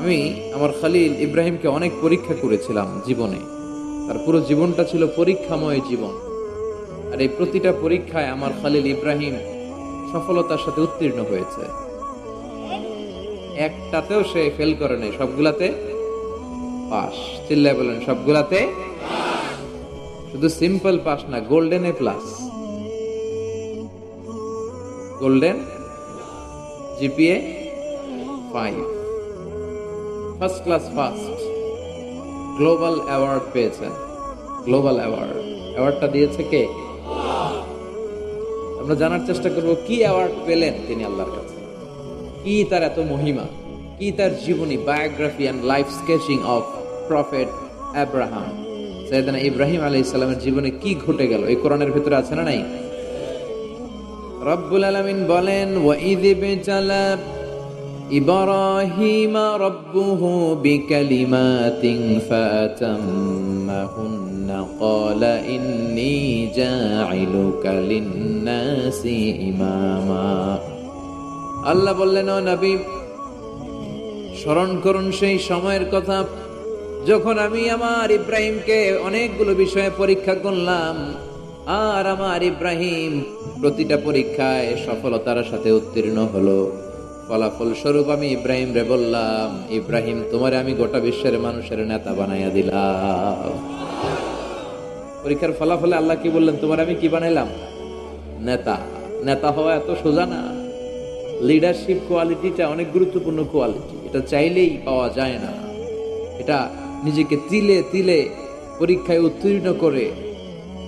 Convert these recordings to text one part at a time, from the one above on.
আমি আমার খালিল ইব্রাহিমকে অনেক পরীক্ষা করেছিলাম জীবনে। তার পুরো জীবনটা ছিল পরীক্ষাময় জীবন। আর এই প্রতিটা পরীক্ষায় আমার খালিল ইব্রাহিম সফলতার সাথে উত্তীর্ণ হয়েছে। একটাতেও সে ফেল করে নাই, সবগুলাতে পাস চিল্লায় বলেন, সবগুলাতে শুধু সিম্পল পাস না golden A plus golden GPA five first class first global award পেয়েছেন গ্লোবাল অ্যাওয়ার্ড অ্যাওয়ার্ডটা দিয়েছে কে? আমরা জানার চেষ্টা করব কি অ্যাওয়ার্ড পেলেন তিনি আল্লাহর কাছে? কি তার এত মহিমা? কি তার জীবনী biography and life sketching of prophet Abraham Syedna Ibrahim আলাইহিস সালামের জীবনে কি ঘটে গেল? এই কোরআনের ভিতরে আছে না নাই? রব্বুল আলামিন বলেন ওয়াইদ বিজালা ইব্রাহিম রব্বুহু বিকালিমাতিন ফাতাম্মাহুন্না, ক্বালা ইন্নী জাইলুকা লিন-নাসি ইমামা। আল্লাহ বললেন নবী, স্মরণ করুন সেই সময়ের কথা। যখন আমি আমার ইব্রাহিমকে অনেকগুলো বিষয়ে পরীক্ষা করলাম, আর আমার ইব্রাহিম প্রতিটা পরীক্ষায় সফলতার সাথে উত্তীর্ণ হলো। ফলাফল স্বরূপ আমি ইব্রাহিম রে বললাম, ইব্রাহিম, তোমারে আমি গোটা বিশ্বের মানুষের নেতা বানাইয়া দিলাম। পরীক্ষার ফলাফলে আল্লাহ কি বললেন, তোমার আমি কি বানাইলাম? নেতা। নেতা হওয়া এত সোজা না। লিডারশিপ কোয়ালিটিটা অনেক গুরুত্বপূর্ণ কোয়ালিটি এটা চাইলেই পাওয়া যায় না। এটা নিজেকে তিলে তিলে পরীক্ষায় উত্তীর্ণ করে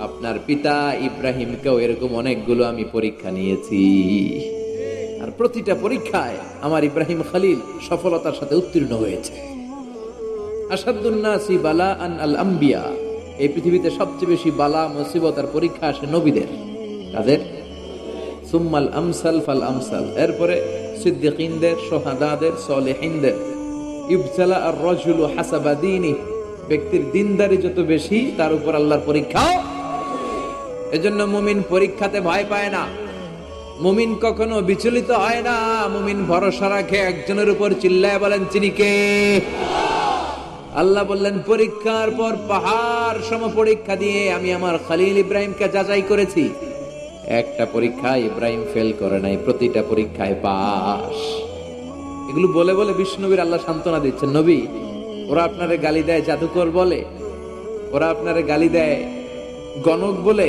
আপনার পিতা ইব্রাহিমকেও এরকম অনেকগুলো আমি পরীক্ষা নিয়েছি। আর প্রতিটা পরীক্ষায় আমার ইব্রাহিম খালিল সফলতার সাথে উত্তীর্ণ হয়েছে। আসাদুন্নাসি বালা আন আল আম্বিয়া এই পৃথিবীতে সবচেয়ে বেশি বালা, মুসিবত আর পরীক্ষা আসে নবীদের। তাদের সুম্মাল আমসাল ফাল আমসাল। এরপরে সিদ্দিকিনদের, সোহাদাদের, সলেহিনদের। ইবসালা আর রজুল হাসাবাদিনী ব্যক্তির দিনদারি যত বেশি, তার উপর আল্লাহর পরীক্ষাও এজন্য মুমিন পরীক্ষাতে ভয় পায় না। মুমিন কখনো বিচলিত হয় না। মুমিন ভরসা রাখে, একজনের উপর চিল্লায় বলেন চিনিকে আল্লাহ বললেন, পরীক্ষার পর পাহাড় সম পরীক্ষা দিয়ে আমি আমার খালিল ইব্রাহিমকে যাচাই করেছি। একটা পরীক্ষায় ইব্রাহিম ফেল করে নাই, প্রতিটা পরীক্ষায় পাস এগুলো বলে বলে বিষ্ণুবীর আল্লাহ সান্ত্বনা দিচ্ছেন, নবী, ওরা আপনারে গালি দেয় জাদুকর বলে, ওরা আপনারে গালি দেয় গণক বলে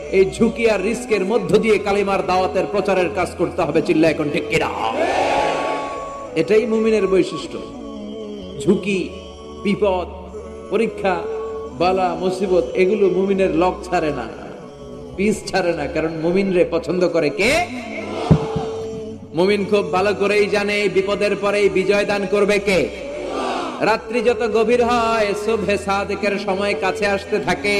এই ঝুঁকি আর রিস্কের মধ্য দিয়ে কালিমার দাওয়াতের প্রচারের কাজ করতে হবে চিল্লা এখন ঠিক এটাই মুমিনের বৈশিষ্ট্য। ঝুঁকি, বিপদ, পরীক্ষা, বালা, মুসিবত, এগুলো মুমিনের লক ছাড়ে না, পিস ছাড়ে না, কারণ মুমিনরে পছন্দ করে কে? মুমিন খুব ভালো করেই জানে বিপদের পরেই বিজয় দান করবে কে? রাত্রি যত গভীর হয় সময় কাছে আসতে থাকে।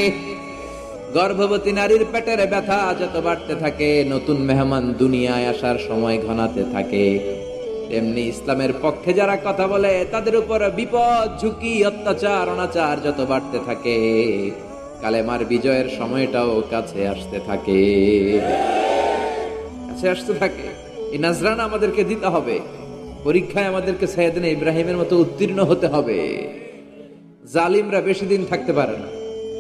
গর্ভবতী নারীর পেটের ব্যথা যত বাড়তে থাকে, নতুন মেহমান দুনিয়ায় আসার সময় ঘনাতে থাকে। তেমনি ইসলামের পক্ষে যারা কথা বলে, তাদের উপর বিপদ, ঝুঁকি, অত্যাচার, অনাচার যত বাড়তে থাকে, কালেমার বিজয়ের সময়টাও কাছে আসতে থাকে। কাছে আসতে থাকে। এই নাজরানা আমাদেরকে দিতে হবে। পরীক্ষায় আমাদেরকে সাইদিন ইব্রাহিমের মতো উত্তীর্ণ হতে হবে। জালিমরা বেশি দিন থাকতে পারে না।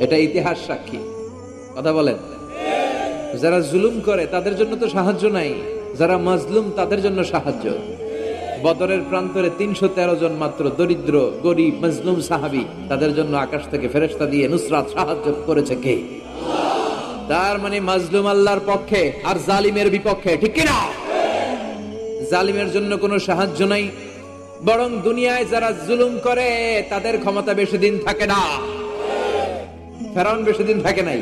এটা ইতিহাস সাক্ষী। কথা বলেন। যারা জুলুম করে, তাদের জন্য তো সাহায্য নাই। যারা মাজলুম, তাদের জন্য সাহায্য। বদরের প্রান্তরে তিনশো তেরো জন মাত্র দরিদ্র, গরিব, মজলুম সাহাবি। তাদের জন্য আকাশ থেকে ফেরেস্তা দিয়ে নুসরাত সাহায্য করেছে কে? তার মানে মাজলুম আল্লাহর পক্ষে আর জালিমের বিপক্ষে, ঠিক কিনা? জালিমের জন্য কোনো সাহায্য নাই। বরং দুনিয়ায় যারা জুলুম করে, তাদের ক্ষমতা বেশি দিন থাকে না। ফেরাউন বেশি দিন থাকে নাই।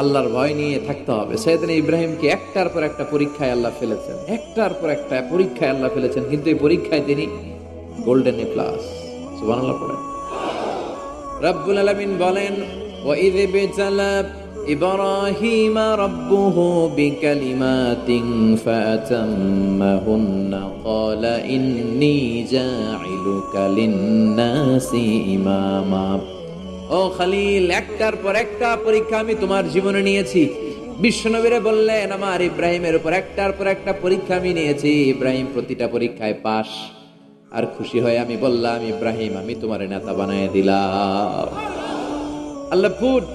আল্লাহর ভয় নিয়ে থাকতে হবে সেদিন ইব্রাহিমকে একটার পর একটা পরীক্ষায় আল্লাহ ফেলেছেন একটার পর একটা পরীক্ষায় আল্লাহ ফেলেছেন কিন্তু এই পরীক্ষায় তিনি গোল্ডেন এ প্লাস সুবহানাল্লাহ পড়েন রব্বুল আলামিন বলেন وَإِذِ ابْتَلَى إِبْرَاهِيمَ رَبُّهُ بِكَلِمَاتٍ فَأَتَمَّهُنَّ قَالَ إِنِّي جَاعِلُكَ لِلنَّاسِ إِمَامًا ও খালিল, একটার পর একটা পরীক্ষা আমি তোমার জীবনে নিয়েছি। বিশ্বনবীরে বললেন, আমার ইব্রাহিমের উপর একটার পর একটা পরীক্ষা আমি নিয়েছি। ইব্রাহিম প্রতিটা পরীক্ষায় পাশ। আর খুশি হয়ে আমি বললাম, ইব্রাহিম, আমি তোমার নেতা বানিয়ে দিলাম। আল্লাহ ফুট,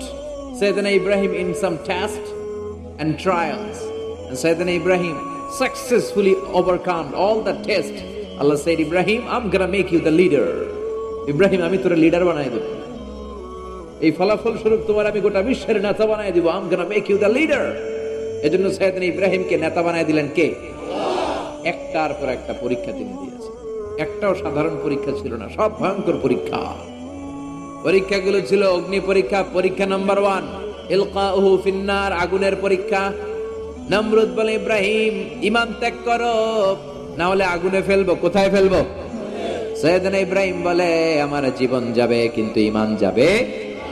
সৈয়দনা Ibrahim in some tests and trials Syedna Ibrahim successfully overcome all the test Allah Syed Ibrahim I'm gonna make you the leader Ibrahim, আমি তোর লিডার বানিয়ে দেবো। এই ফলাফল স্বরূপ তোমার আমি গোটা বিশ্বের নেতা বানাই দিব। You the leader. এজন্য সাইয়েদনা ইব্রাহিমকে নেতা বানাই দিলেন কে? একটার পর একটা পরীক্ষা তিনি দিয়েছেন। একটাও সাধারণ পরীক্ষা ছিল না, সব ভয়ঙ্কর পরীক্ষা। পরীক্ষাগুলো ছিল অগ্নি পরীক্ষা পরীক্ষা নাম্বার ওয়ান, ইলকাউহু ফিন্নার, আগুনের পরীক্ষা। নমরুদ বলে, ইব্রাহিম ইমান ত্যাগ করো। না হলে আগুনে ফেলব, কোথায় ফেলব? সৈয়দনা ইব্রাহিম বলে, আমার জীবন যাবে, কিন্তু ইমান যাবে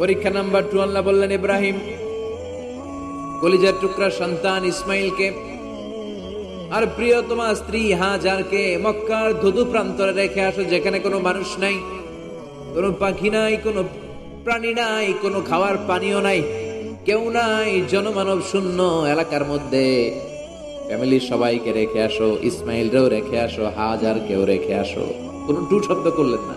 পরীক্ষা নাম্বার টু আল্লাহ বললেন, ইব্রাহিম, কলিজার টুকরা সন্তান ইসমাইলকে আর প্রিয়তমা স্ত্রী হাজারকে মক্কার ধুধু প্রান্তরে রেখে আসো, যেখানে কোনো মানুষ নাই, কোনো পাখি নাই, কোনো প্রাণী নাই, কোনো খাওয়ার পানিও নাই, কেউ নাই, জনমানব শূন্য এলাকার মধ্যে। ফ্যামিলির সবাইকে রেখে আসো, ইসমাইলরেও রেখে আসো হাজার কেউ রেখে আসো। কোনো টু শব্দ করলেন না।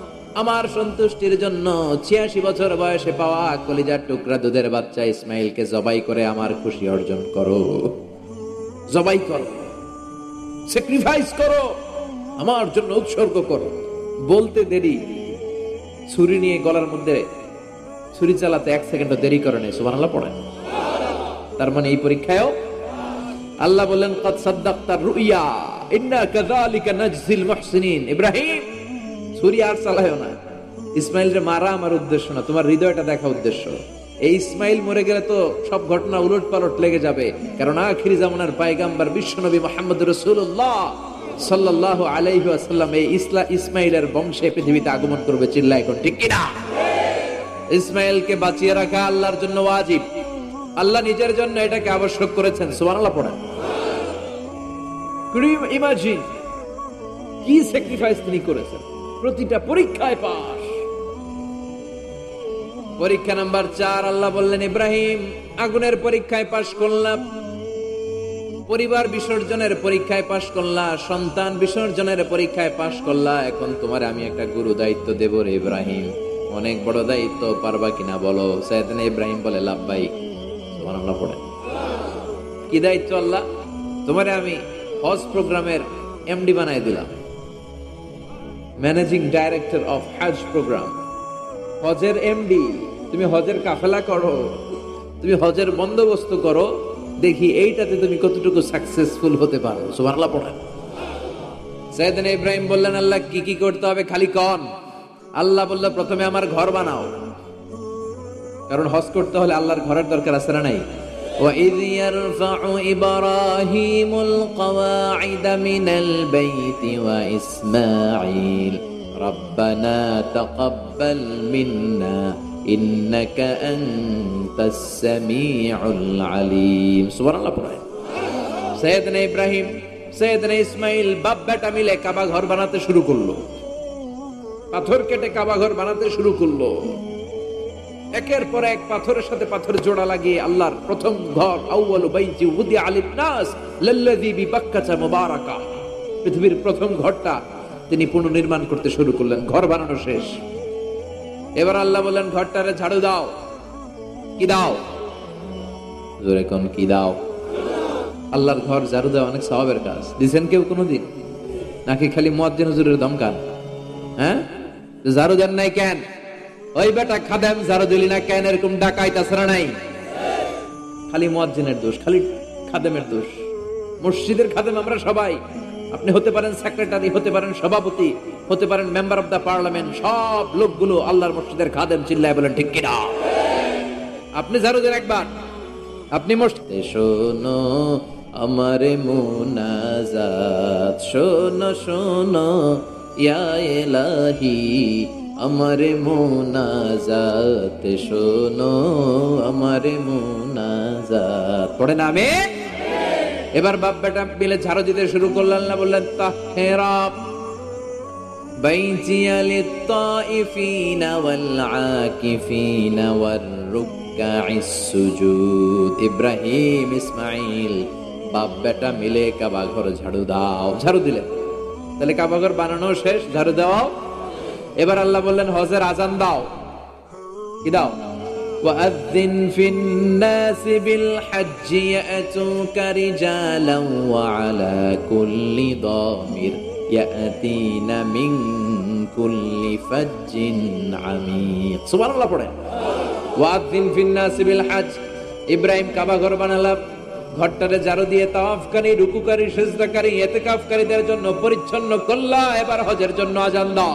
আমার সন্তুষ্টির জন্য ছিয়াশি বছর বয়সে পাওয়া কলিজার টুকরা দুধের বাচ্চা ইসমাইলকে জবাই করে আমার খুশি অর্জন করো। জবাই করো। স্যাক্রিফাইস করো। আমার জন্য উৎসর্গ করো। বলতে দেরি। ছুরি নিয়ে গলার মধ্যে ছুরি চালাতে এক সেকেন্ড দেরি করে নেই, সুবহানাল্লাহ, পড়েন। তার মানে এই পরীক্ষায়ও আল্লাহ বললেন ইব্রাহিম ছুরি আর চালায়ও না। ইসমাইলরে মারা আমার উদ্দেশ্য না, তোমার হৃদয়টা দেখা উদ্দেশ্য। এই ইসমাইল মরে গেলে তো সব ঘটনা উলট পালট লেগে যাবে। কারণ আখিরি জামানার পায়গাম্বার বিশ্বনবী মোহাম্মদ রসুল্লাহ সাল্লাহ এই ইসলা ইসমাইলের বংশে পৃথিবীতে আগমন করবে চিল্লা এখন ঠিক কিনা? ইসমাইলকে বাঁচিয়ে রাখা আল্লাহর জন্য ওয়াজিব। আল্লাহ নিজের জন্য এটাকে আবশ্যক করেছেন, সুবহানাল্লাহ পড়েন। ইমাজিন কি স্যাক্রিফাইস তিনি করেছেন? প্রতিটা পরীক্ষায় পাস পরীক্ষা নাম্বার চার, আল্লাহ বললেন, ইব্রাহিম, আগুনের পরীক্ষায় পাশ করলাম। পরিবার বিসর্জনের পরীক্ষায় পাশ করলা, সন্তান বিসর্জনের পরীক্ষায় পাশ করলা। এখন তোমার আমি একটা গুরু দায়িত্ব দেব রে ইব্রাহিম। অনেক বড় দায়িত্ব, পারবা কিনা বলো? সাইদিন ইব্রাহিম বলে, লাভবাই তোমার আমরা পড়ে। কি দায়িত্ব আল্লাহ? তোমারে আমি হজ প্রোগ্রামের এমডি বানাই দিলাম। ম্যানেজিং ডাইরেক্টর অফ হজ প্রোগ্রাম হজের এমডি তুমি হজের কাফেলা করো, তুমি হজের বন্দোবস্ত করো, দেখি এইটাতে তুমি কতটুকু সাকসেসফুল হতে পারো। সুবহানাল্লাহ পড়েন। সাইয়েদনা ইব্রাহিম বললেন, আল্লাহ, কি কি করতে হবে খালি কন। আল্লাহ বলল, প্রথমে আমার ঘর বানাও। কারণ হজ করতে হলে আল্লাহর ঘরের দরকার আছে না নাই? وإذ يرفع إبراهيم القواعد من البيت وإسماعيل ربنا تقبل منا إنك أنت السميع العليم سبحان الله পড়ে সৈয়দনা ইব্রাহিম সৈয়দনা ইসমাইল বাপ বেটা মিলে কাবা ঘর বানাতে শুরু করলো পাথর কেটে কাবা ঘর বানাতে শুরু করলো একের পর এক পাথরের সাথে পাথর জোড়া লাগিয়ে আল্লাহর প্রথম ঘর, আউয়ালু বাইতি উদি নাস মুবারাকা। পৃথিবীর প্রথম ঘরটা তিনি পুনর্নির্মাণ করতে শুরু করলেন, ঘর বানানো শেষ। এবার আল্লাহ বললেন, ঘরটারে ঝাড়ু দাও। কি দাও? জোরে কোন কি দাও? আল্লাহর ঘর ঝাড়ু দেওয়া অনেক সওয়াবের কাজ। দিছেন কেউ কোনোদিন? নাকি খালি মুয়াজ্জিন হুজুরের দমকান? হ্যাঁ? ঝাড়ু দেন নাই কেন? ওই বেটা খাদেম দিলি না কেন এরকম ডাকাই তাছাড়া নাই? খালি মুয়াজ্জিনের দোষ, খালি খাদেমের দোষ। মসজিদের খাদেম আমরা সবাই। আপনি হতে পারেন সেক্রেটারি হতে পারেন সভাপতি, হতে পারেন মেম্বার অফ দা পার্লামেন্ট সব লোকগুলো আল্লাহর মসজিদের খাদেম চিল্লায় বলেন, ঠিক কিনা? আপনি ঝাড়ু দেন একবার। আপনি মসজিদে শোনো, আমার মুনাজাত, শোনো শোনো, ইয়া এলাহি আমার মুনাজাত শোনো আমার মুনাজাত পড়ে না আমি এবার বাপ বেটা মিলে ঝাড়ু দিতে শুরু করলেন না বললেন তাহেরা بيتي للطائفين والعاكفين والركع السجود ইব্রাহিম ইসমাইল বাপ বেটা মিলে কাবা ঘর ঝাড়ু দাও ঝাড়ু দিলেন তাহলে কাবা ঘর বানানো শেষ ঝাড়ু দাও এবার আল্লাহ বললেন হজের আজান দাও কি দাও وأذن في الناس بالحج يأتوك رجالا وعلى كل ضامر يأتين من كل فج عميق سبحان الله পড়ে ওয়াদ্দিন ফিন নাস বিল হজ ইব্রাহিম কাবা ঘর বানালাম ঘরটারে জারু দিয়ে তাওয়াফকারী রুকুকারী সিজদাকারী ইতিকাফকারীদের জন্য পরিচ্ছন্ন করলা এবার হজের জন্য আজান দাও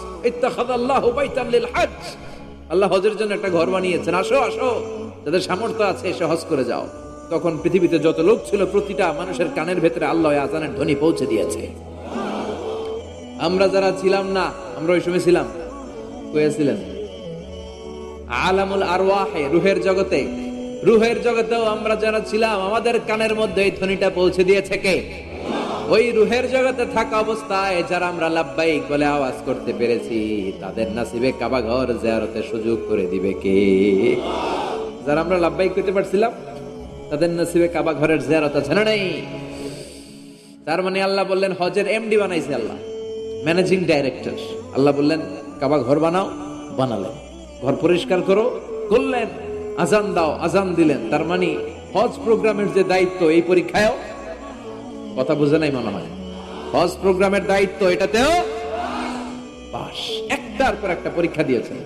আল্লাহ হজের জন্য একটা ঘর বানিয়েছেন। আসো আসো। যাদের সামর্থ্য আছে করে যাও। তখন পৃথিবীতে যত লোক ছিল, প্রতিটা মানুষের কানের ভেতরে আল্লাহ আজানের ধ্বনি পৌঁছে দিয়েছে। আমরা যারা ছিলাম না, আমরা ওই সময় ছিলাম। কয়েছিলেন আলামুল আরওয়াহে, রুহের জগতে। রুহের জগতেও আমরা যারা ছিলাম, আমাদের কানের মধ্যে এই ধ্বনিটা পৌঁছে দিয়েছে কে? ওই রুহের জগতে থাকা অবস্থায় যারা আমরা লাভবাহিক বলে আওয়াজ করতে পেরেছি, তাদের নাসিবে কাবা ঘর জিয়ারতের সুযোগ করে দিবে কে? যারা আমরা লাভবাহিক করতে পারছিলাম, তাদের নসিবে কাবা ঘরের জিয়ারত আছে না নেই? তার মানে আল্লাহ বললেন, হজের এমডি বানাইছে আল্লাহ, ম্যানেজিং ডাইরেক্টর। আল্লাহ বললেন, কাবা ঘর বানাও, বানালেন। ঘর পরিষ্কার করো, করলেন, আজান দাও, আজান দিলেন। তার মানে হজ প্রোগ্রামের যে দায়িত্ব, এই পরীক্ষায়ও কথা বুঝে নাই মনে হয় হজ প্রোগ্রামের দায়িত্ব এটাতেও পাস একটার পর একটা পরীক্ষা দিয়েছেন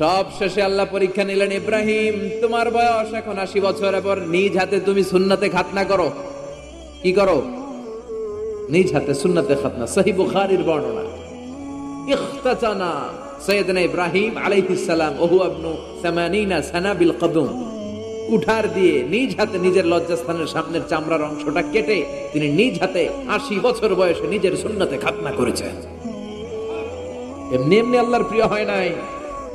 সব শেষে আল্লাহ পরীক্ষা নিলেন, ইব্রাহিম, তোমার বয়স এখন আশি বছর, এবার নিজ হাতে তুমি সুন্নাতে খাতনা করো। কি করো? নিজ হাতে সুন্নাতে খাতনা, সহি বুখারীর বর্ণনা। ইখতাতানা সৈয়দনা ইব্রাহিম আলাইহিস সালাম, ওহু আবনু সামানিনা সানা বিল কদম। কুঠার দিয়ে নিজ হাতে নিজের লজ্জাস্থানের সামনের চামড়ার অংশটা কেটে তিনি নিজ হাতে আশি বছর বয়সে নিজের সুন্নাতে খাতনা করেছেন। এমনি এমনি আল্লাহর প্রিয় হয় নাই,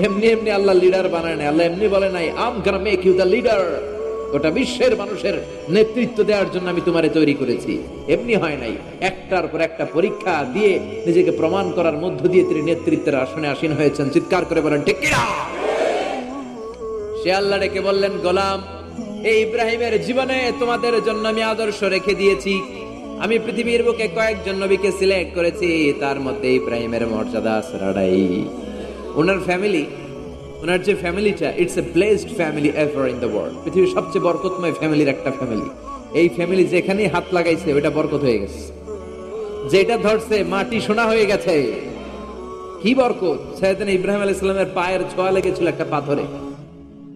এমনি এমনি আল্লাহ লিডার বানায় নাই, আল্লাহ এমনি বলে নাই I'm gonna make you the leader গোটা বিশ্বের মানুষের নেতৃত্ব দেওয়ার জন্য আমি তোমারে তৈরি করেছি। এমনি হয় নাই, একটার পর একটা পরীক্ষা দিয়ে নিজেকে প্রমাণ করার মধ্য দিয়ে তিনি নেতৃত্বের আসনে আসীন হয়েছেন। চিৎকার করে বলেন, ঠিক কিনা? সে আল্লাহ ডেকে বললেন, গোলাম, এই ইব্রাহিমের জীবনে তোমাদের জন্য আমি আদর্শ রেখে দিয়েছি। আমি পৃথিবীর বুকে কয়েকজন নবীকে সিলেক্ট করেছি, তার মধ্যে ইব্রাহিমের মর্যাদা সরাড়াই ওনার ফ্যামিলি ওনার যে ফ্যামিলিটা it's a blessed family ever in the world পৃথিবীর সবচেয়ে বরকতময় ফ্যামিলির একটা ফ্যামিলি এই ফ্যামিলি যেখানেই হাত লাগাইছে ওটা বরকত হয়ে গেছে। যেটা ধরছে, মাটি সোনা হয়ে গেছে। কি বরকত? সৈয়দিন ইব্রাহিম আলাইহিস পায়ের ছোঁয়া লেগেছিল একটা পাথরে।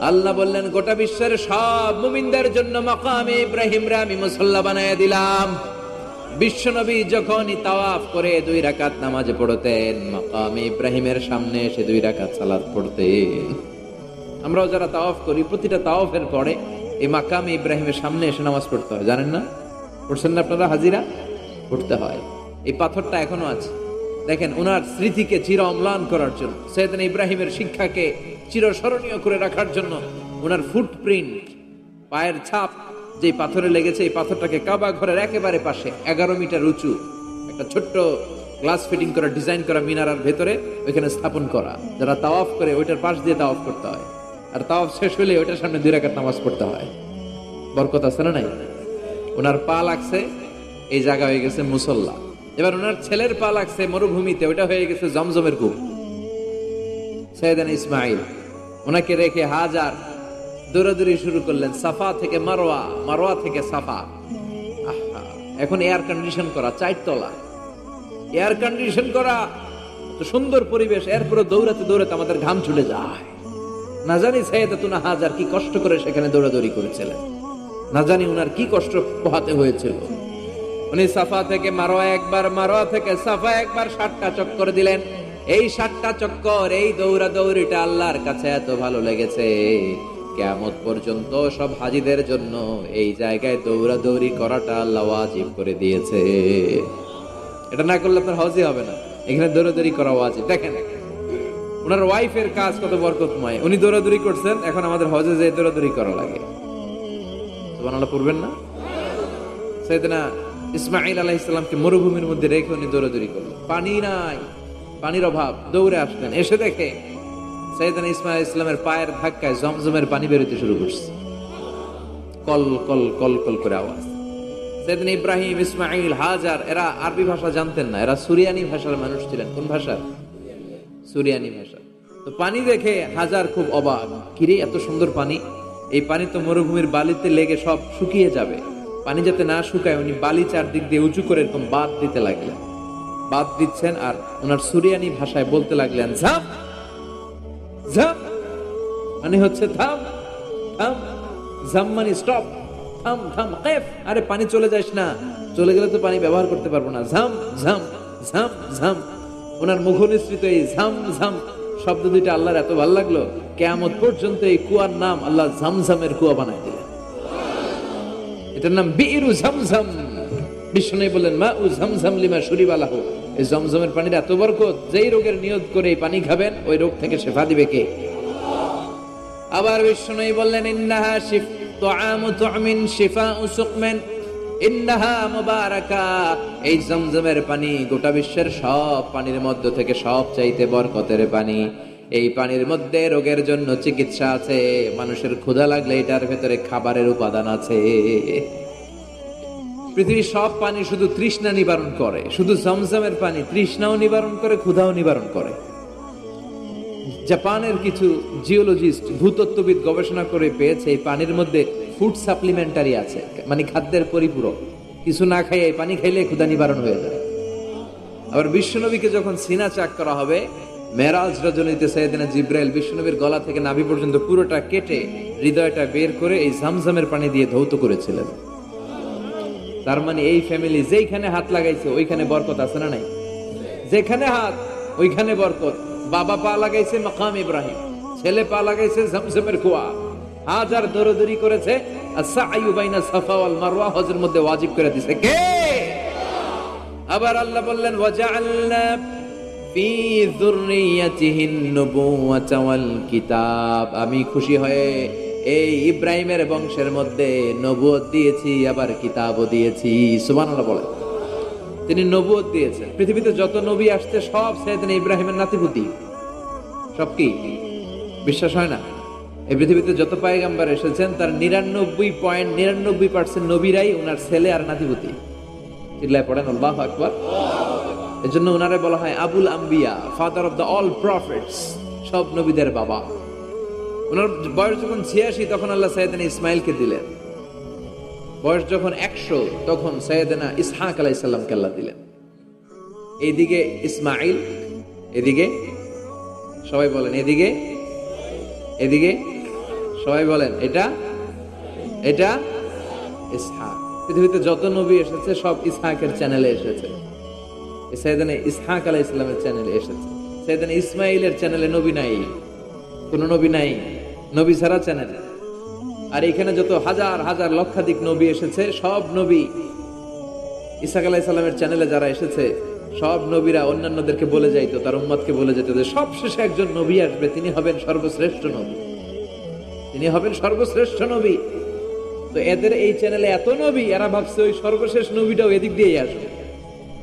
আল্লাহ বললেন, গোটা বিশ্বের সব মুমিনদের জন্য মাকামে ইব্রাহিমরা আমি মুসল্লা বানায় দিলাম। বিশ্বনবী যখনই তাওয়াফ করে দুই রাকাত নামাজে পড়তেন, মাকামে ইব্রাহিমের সামনে এসে দুই রাকাত সালাত পড়তেন। আমরাও যারা তাওয়াফ করি, প্রতিটা তাওয়াফের পরে এই মাকামে ইব্রাহিমের সামনে এসে নামাজ পড়তে হয়। জানেন না? পড়ছেন না আপনারা? হাজিরা? পড়তে হয়। এই পাথরটা এখনও আছে। দেখেন ওনার স্মৃতিকে চির অম্লান করার জন্য। সৈয়দিন ইব্রাহিমের শিক্ষাকে চিরস্মরণীয় করে রাখার জন্য ওনার ফুটপ্রিন্ট পায়ের ছাপ যে পাথরে লেগেছে এই পাথরটাকে কাবা ঘরের একেবারে পাশে, এগারো মিটার উঁচু, একটা ছোট্ট গ্লাস ফিটিং করা ডিজাইন করা মিনারার ভেতরে ওইখানে স্থাপন করা, যারা তাওয়াফ করে ওইটার পাশ দিয়ে তাওয়াফ করতে হয়। আর তাওয়াফ শেষ হলে ওইটার সামনে দুই রাকাত নামাজ পড়তে হয়। বরকত আছে না নাই? ওনার পা লাগছে, এই জায়গা হয়ে গেছে মুসল্লা। এবার ওনার ছেলের পা লাগছে মরুভূমিতে ওটা হয়ে গেছে জমজমের কূপ। সৈয়দান ইসমাইল। ওনাকে রেখে হাজার দৌড়াদৌড়ি শুরু করলেন, সাফা থেকে মারোয়া মারোয়া থেকে সাফা। এখন এয়ার কন্ডিশন করা, চারতলা। এয়ার কন্ডিশন করা তো সুন্দর পরিবেশ এরপরে দৌড়াতে দৌড়াতে আমাদের ঘাম ছুটে যায়। না জানি তুনা হাজার কি কষ্ট করে সেখানে দৌড়াদৌড়ি করেছিলেন। না জানি উনার কি কষ্ট পোহাতে হয়েছিল। উনি সাফা থেকে মারোয়া একবার, মারোয়া থেকে সাফা একবার ষাটটা চক্কর দিলেন। এই ষাটটা চক্কর, এই দৌড়া দৌড়িটা আল্লাহর কাছে এত ভালো লেগেছে। কেমত পর্যন্ত সব হাজিদের জন্য এই জায়গায় দৌড়া দৌড়ি করাটা আল্লাহ ওয়াজিব করে দিয়েছে। এটা না করলে আপনার হজই হবে না। এখানে দৌড়াদৌড়ি করা ওয়াজিব। দেখেন, ওনার ওয়াইফের কাজ কত বরকতময়। উনি দৌড়াদৌড়ি করছেন, এখন আমাদের হজে যে দৌড়াদৌড়ি করা লাগে। সুবহানাল্লাহ, পড়বেন না? সেদিনা ইসমাইল আলাহ ইসলামকে মরুভূমির মধ্যে রেখে উনি দৌড়াদৌড়ি করলেন। পানি নাই। পানির অভাব, দৌড়ে আসলেন এসে দেখে সৈয়দানা ইসমাইল ইসলামের পায়ের ধাক্কায় জমজমের পানি বেরোতে শুরু করছে। কল কল কল কল করে আওয়াজ। ইব্রাহিম, ইসমাইল, হাজার, এরা আরবি ভাষা জানতেন না। এরা সুরিয়ানি ভাষার মানুষ ছিলেন। কোন ভাষা? সুরিয়ানি ভাষা। তো পানি দেখে হাজার খুব অবাক। কিরে, এত সুন্দর পানি। এই পানি তো মরুভূমির বালিতে লেগে সব শুকিয়ে যাবে। পানি যাতে না শুকায়, উনি বালি চারদিক দিয়ে উঁচু করে এরকম বাদ দিতে লাগলেন। বাদ দিচ্ছেন আর ওনার সুরিয়ানি ভাষায় বলতে লাগলেন ঝাম ঝাম মানে হচ্ছে থাম থাম ঝাম মানে স্টপ থাম থাম কেফ। আরে পানি চলে যাস না। চলে গেলে তো পানি ব্যবহার করতে পারব না। ঝাম ঝাম ঝাম ঝাম। ওনার মুখ নিঃসৃত এই ঝাম ঝাম শব্দ দুইটা আল্লাহর এত ভালো লাগল, কেয়ামত পর্যন্ত এই কুয়ার নাম আল্লাহ ঝামঝামের কুয়া বানাই দিলেন। এটার নাম বীরু ঝমঝম বিষ্ণু বললেন মা উ ঝামঝাম লিমা সুরিবালাহ এই জমজমের পানির এত বরকত, যেই রোগের নিয়ত করে পানি খাবেন, ওই রোগ থেকে শেফা দিবে কে? আবার বিষ্ণু বললেন, ইন্নাহা শিফ তুআমু তুমিন শিফাউ সুকমেন। ইন্নাহা মুবারাকা। এই জমজমের পানি গোটা বিশ্বের সব পানির মধ্য থেকে সব চাইতে বরকতের পানি। এই পানির মধ্যে রোগের জন্য চিকিৎসা আছে, মানুষের ক্ষুধা লাগলে এটার ভেতরে খাবারের উপাদান আছে। পৃথিবীর সব পানি শুধু তৃষ্ণা নিবারণ করে। শুধু জমজমের পানি, তৃষ্ণাও নিবারণ করে, ক্ষুধাও নিবারণ করে। জাপানের কিছু জিওলজিস্ট, ভূতত্ত্ববিদ গবেষণা করে পেয়েছে, এই পানির মধ্যে ফুড সাপ্লিমেন্টারি আছে মানে খাদ্যের পরিপূরক। কিছু না খাইয়ে এই পানি খাইলে ক্ষুধা নিবারণ হয়ে যায়। আবার বিশ্বনবীকে যখন সিনা চাক করা হবে, মেরাজ রজনীতে সৈয়দিনা জিব্রাইল বিশ্বনবীর গলা থেকে নাভি পর্যন্ত পুরোটা কেটে হৃদয়টা বের করে এই ঝামঝামের পানি দিয়ে ধৌত করেছিলেন। তার মানে এই ফ্যামিলি যেইখানে হাত লাগাইছে, ওইখানে বরকত আছে না নাই? যেখানে হাত, ওইখানে বরকত। বাবা পা লাগাইছে মাকাম ইব্রাহিম, ছেলে পা লাগাইছে ঝমঝমের কুয়া হাজার দরদরি করেছে মধ্যে ওয়াজিব করে দিছে। আবার আল্লাহ বললেন কিতাব। আমি খুশি হয়ে এই ইব্রাহিমের বংশের মধ্যে নবুয়ত দিয়েছি, আবার কিতাবও দিয়েছি। সুবহানাল্লাহ বলে তিনি নবুয়ত দিয়েছেন। পৃথিবীতে যত নবী আসছে, সব সাইয়েদনা ইব্রাহিমের নাতিপুতি। সব কি? বিশ্বাস হয় না? এই পৃথিবীতে যত পায়গাম্বার এসেছেন, তার নিরানব্বই পয়েন্ট, নিরানব্বই পার্সেন্ট নবীরাই ওনার ছেলে আর নাতিপুতি। চিল্লায় পড়েন, আল্লাহ আকবার। এজন্য ওনারে বলা হয় আবুল আম্বিয়া father of the all prophets সব নবীদের বাবা। ওনার বয়স যখন ছিয়াশি, তখন আল্লাহ সাইয়েদানা ইসমাইলকে দিলেন। বয়স যখন একশো, তখন সৈয়দনা ইসহাক আলাহ আলাইসাল্লামকে আল্লাহ দিলেন। এইদিকে ইসমাইল, এদিকে সবাই বলেন, এদিকে এদিকে সবাই বলেন, এটা এটা ইসহাক। পৃথিবীতে যত নবী এসেছে, সব ইসহাকের চ্যানেলে এসেছে। সৈয়দানা ইসহাক আলাই ইসলামের চ্যানেলে এসেছে। সৈয়দানা ইসমাইলের চ্যানেলে নবী নাই, কোন নবী নাই। নবী ছাড়া চ্যানেল। আর এখানে যত হাজার হাজার লক্ষাধিক নবী এসেছে, সব নবী ইসাক আলাহ সাল্লামের চ্যানেলে যারা এসেছে, সব নবীরা অন্যান্যদেরকে বলে যাইতো, তার উম্মতকে বলে যেত যে সবশেষে একজন নবী আসবে, তিনি হবেন সর্বশ্রেষ্ঠ নবী। তিনি হবেন সর্বশ্রেষ্ঠ নবী। তো এদের এই চ্যানেলে এত নবী, এরা ভাবছে ওই সর্বশেষ নবীটাও এদিক দিয়েই আসবে।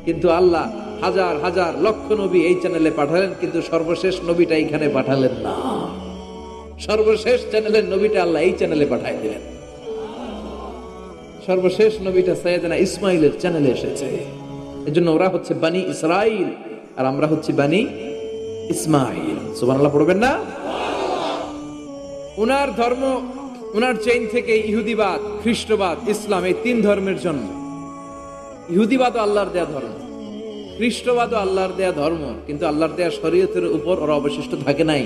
কিন্তু আল্লাহ হাজার হাজার লক্ষ নবী এই চ্যানেলে পাঠালেন, কিন্তু সর্বশেষ নবীটা এখানে পাঠালেন না। সর্বশেষ চ্যানেলের নবীটা আল্লাহ এই চ্যানেলে পাঠাই দিলেন। সর্বশেষ নবীটা সৈয়দনা ইসমাইলের চ্যানেলে এসেছে। এজন্য ওরা হচ্ছে বানি ইসরাইল, আর আমরা হচ্ছে বানি ইসমাইল। সুবহানাল্লাহ পড়বেন না? উনার ধর্ম, উনার চেইন থেকে ইহুদিবাদ, খ্রিস্টবাদ, ইসলাম, এই তিন ধর্মের জন্ম। ইহুদিবাদও আল্লাহর দেয়া ধর্ম, খ্রিস্টবাদও আল্লাহর দেয়া ধর্ম, কিন্তু আল্লাহর দেয়া শরীয়তের উপর ওরা অবশিষ্ট থাকে নাই।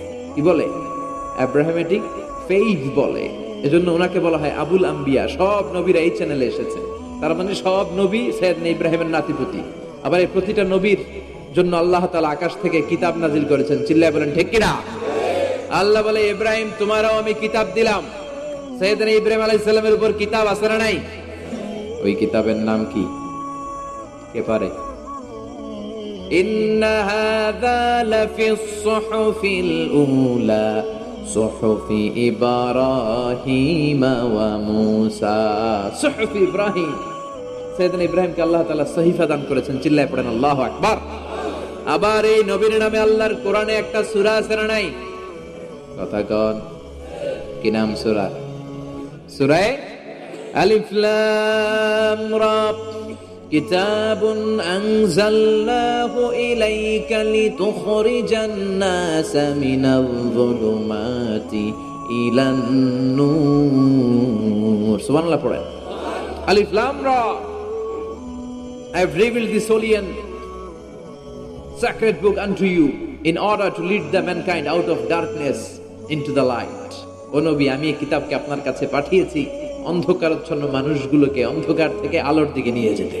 কি বলে? অ্যাব্রাহামেটিক ফেইথ বলে। এজন্য ওনাকে বলা হয় আবুল আম্বিয়া। সব নবীরা এই চ্যানেলে এসেছে। তার মানে সব নবী সৈয়দনা ইব্রাহিমের নাতিপুতি। আবার এই প্রতিটা নবীর জন্য আল্লাহ তালা আকাশ থেকে কিতাব নাজিল করেছেন। চিল্লায় বলেন, ঠিক কিনা? আল্লাহ বলে, ইব্রাহিম, তোমারও আমি কিতাব দিলাম। সৈয়দনা ইব্রাহিম আলাইহিস সালামের উপর কিতাব আছে না নাই? ওই কিতাবের নাম কি? কে পারে? إن هذا لفي الصحف الأولى صحف إبراهيم وموسى صحف إبراهيم সৈয়দনা ইব্রাহিমকে আল্লাহ তাআলা সহিফা দান করেছেন চিল্লায় পড়েন আল্লাহু আকবার আবার এই নবীর নামে আল্লাহর কোরআনে একটা সূরা আছে না নাই কথা কন কি নাম সূরা সূরায়ে আলিফ লাম রা كتاب أنزلناه إليك لتخرج الناس من الظلمات إلى النور سبحان الله পড়েন আলিফ লাম রা I have revealed this holy and sacred book unto you in order to lead the mankind out of darkness into the light. ও নবী আমি এই কিতাবকে আপনার কাছে পাঠিয়েছি অন্ধকারচ্ছন্ন মানুষগুলোকে অন্ধকার থেকে আলোর দিকে নিয়ে যেতে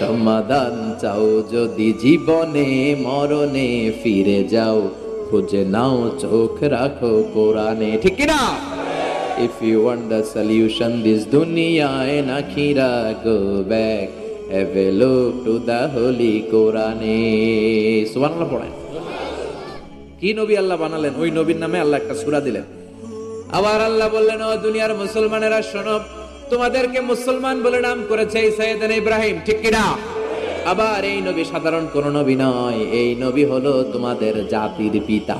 সমাধান চাও যদি জীবনে, মরণে ফিরে যাও, খুঁজে নাও, চোখ রাখো কোরআনে। ঠিক you want the solution, this dunya and akhira go back have a look to the holy Quran সুবহানাল্লাহ পড়েন। কি নবী আল্লাহ বানালেন? ওই নবীর নামে আল্লাহ একটা সূরা দিলেন। আবার আল্লাহ বললেন, ও দুনিয়ার মুসলমানেরা, শোনো তোমাদেরকে মুসলমান বলে নাম করেছে সৈয়দান ইব্রাহিম, ঠিক কিনা? আবার এই নবী সাধারণ কোন নবী নয়, এই নবী হলো তোমাদের জাতির পিতা।